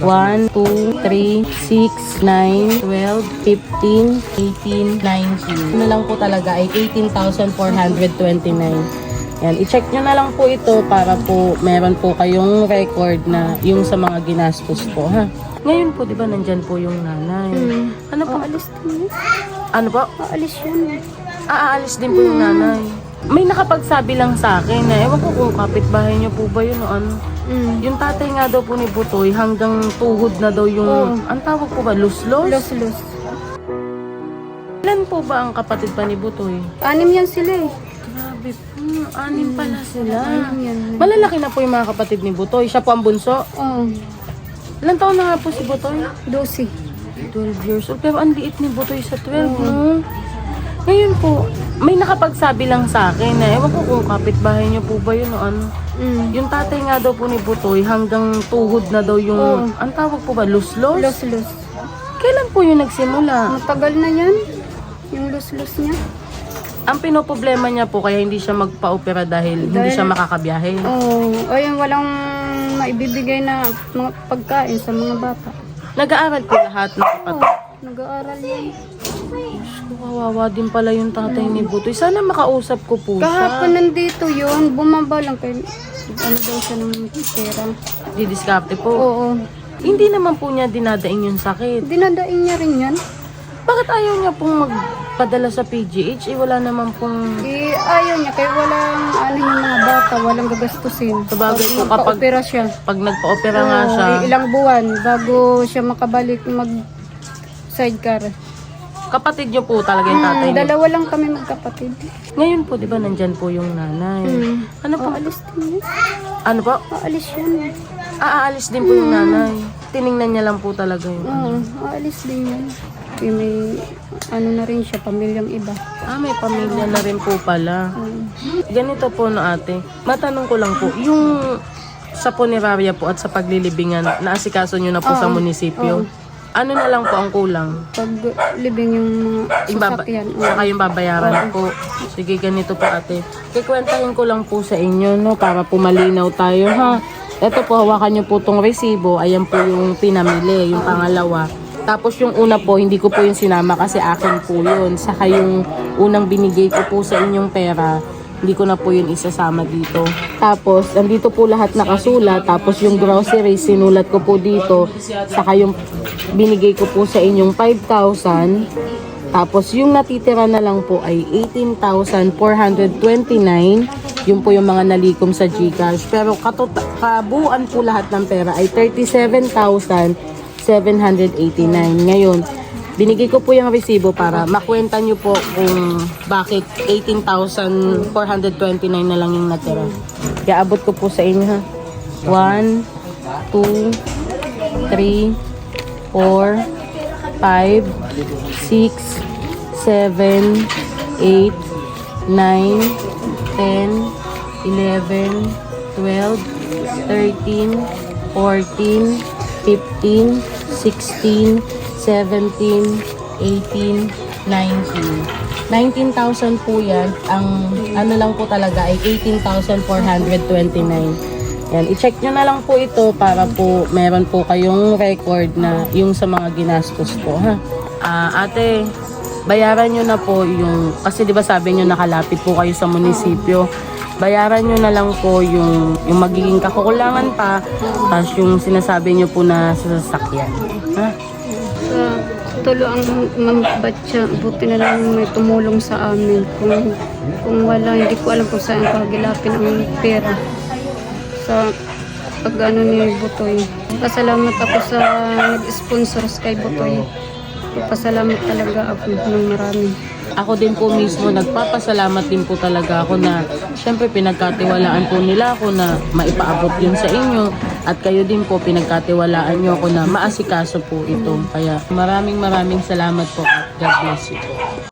1, 2, 3, 6, 9, 12, 15, 18, 19. Ano lang po talaga ay 18,429. Yan, i-check nyo na lang po ito para po meron po kayong record na yung sa mga ginastos po, ha? Ngayon po, di ba, nandyan po yung nanay. Hmm. Ano po? Aalis din. Ano po? Aalis yun. Aalis din po yung nanay. May nakapagsabi lang sa akin na, ewan ko kung kapitbahay niyo po ba yun o ano. Mm. Yung tatay nga daw po ni Butoy, hanggang tuhod na daw yung, Oo. ang tawag po ba, luslos? Los-los. Ilan po ba ang kapatid pa ni Butoy? Anim yan sila eh. Grabe po, anim pala sila. Anim yan. Malalaki na po yung mga kapatid ni Butoy. Siya po ang bunso. Oh, Ilan taon na nga po si Butoy? 12. 12 years old. Pero ang liit ni Butoy sa 12, no? Ngayon po, may nakapagsabi lang sa akin na, ewan ko kung kapitbahay niyo po ba yun o ano. Mm. Yung tatay nga daw po ni Butoy, hanggang tuhod na daw yung, Oo. ang tawag po ba, luslos? Los-los. Kailan po yung nagsimula? Matagal na yan. Yung los-los niya. Ang pinoproblema niya po kaya hindi siya magpa-opera dahil, hindi Dahil- siya makakabiyahe. Oh, ayun, walang maibibigay na mga pagkain sa mga bata. Nag-aaral po lahat ng kapatid. Nag-aaral yan. Kawawa din pala yung tatay ni Butoy. Sana makausap ko po Kahapon siya. nandito yun, bumaba lang kay ano daw siya ng pera. Didiskarte po. Oo. Hindi naman po niya dinadaing yung sakit. Dinadaing niya rin yan. Bakit ayaw niya pong magpadala sa PGH? Eh, wala naman pong... Eh, ayaw niya, kaya walang ano yung mga bata, walang gagastusin. Sabagay po, kapag- magpa-opera siya. Pag nagpa-opera nga Oo, siya, eh, ilang buwan bago siya makabalik mag sidecar. kapatid niyo po talaga yung tatay Hmm, niyo. dalawa lang kami magkapatid. Ngayon po, di ba, nandyan po yung nanay. Hmm. Ano po? Aalis din yun. Ano po? Aalis yun. Aalis din po yung nanay. Tiningnan niya lang po talaga yung... Oo, aalis din yun. Eh, may ano na rin siya, pamilyang iba. Ah, may pamilya na rin po pala. Oo. Ganito po no ate. Matanong ko lang po, yung sa punerarya po at sa paglilibingan, naasikaso nyo na po sa munisipyo. Ano na lang po ang kulang? Pag living yung mga Yung baba- sasakyan. oo. saka yung babayaran po. Sige, ganito po ate. Kikwentahin ko lang po sa inyo, no, para po malinaw tayo, ha. Ito po, hawakan nyo po tong resibo. Ayan po yung pinamili, yung pangalawa. Tapos yung una po, hindi ko po yung sinama kasi akin po yun. Saka yung unang binigay ko po sa inyong pera, hindi ko na po yun isasama dito. Tapos, andito po lahat nakasulat. Tapos yung groceries, sinulat ko po dito. Saka yung binigay ko po sa inyong 5,000. Tapos yung natitira na lang po ay 18,429. Yun po yung mga nalikom sa GCash. Pero katota- kabuuan po lahat ng pera ay 37,789. Ngayon, binigay ko po yung resibo para makwenta nyo po kung bakit 18,429 na lang yung natira. Kaya ko po sa inyo ha. 1, 2, 3, 4, 5, 6, 7, 8, 9, 10, 11, 12, 13, 14, 15, 16, 17, 18, 19. 19,000 po yan. Ang ano lang po talaga ay 18,429. Yan, i-check nyo na lang po ito para po meron po kayong record na yung sa mga ginastos po, ha? Ah, ate, bayaran nyo na po yung, kasi di ba sabi nyo nakalapit po kayo sa munisipyo. Bayaran nyo na lang po yung, yung magiging kakukulangan pa, tapos yung sinasabi nyo po na sa sasakyan. Ha? Sa tulo ang mambatya, buti na lang may tumulong sa amin. Kung, kung wala, hindi ko alam kung saan pagilapin ang pera. Sa pag ano ni Butoy. Pasalamat ako sa nag-sponsors kay Butoy. Pasalamat talaga ako ng marami. Ako din po mismo, nagpapasalamat din po talaga ako na syempre pinagkatiwalaan po nila ako na maipaabot yun sa inyo at kayo din po pinagkatiwalaan nyo ako na maasikaso po ito. Kaya maraming maraming salamat po at God bless you po.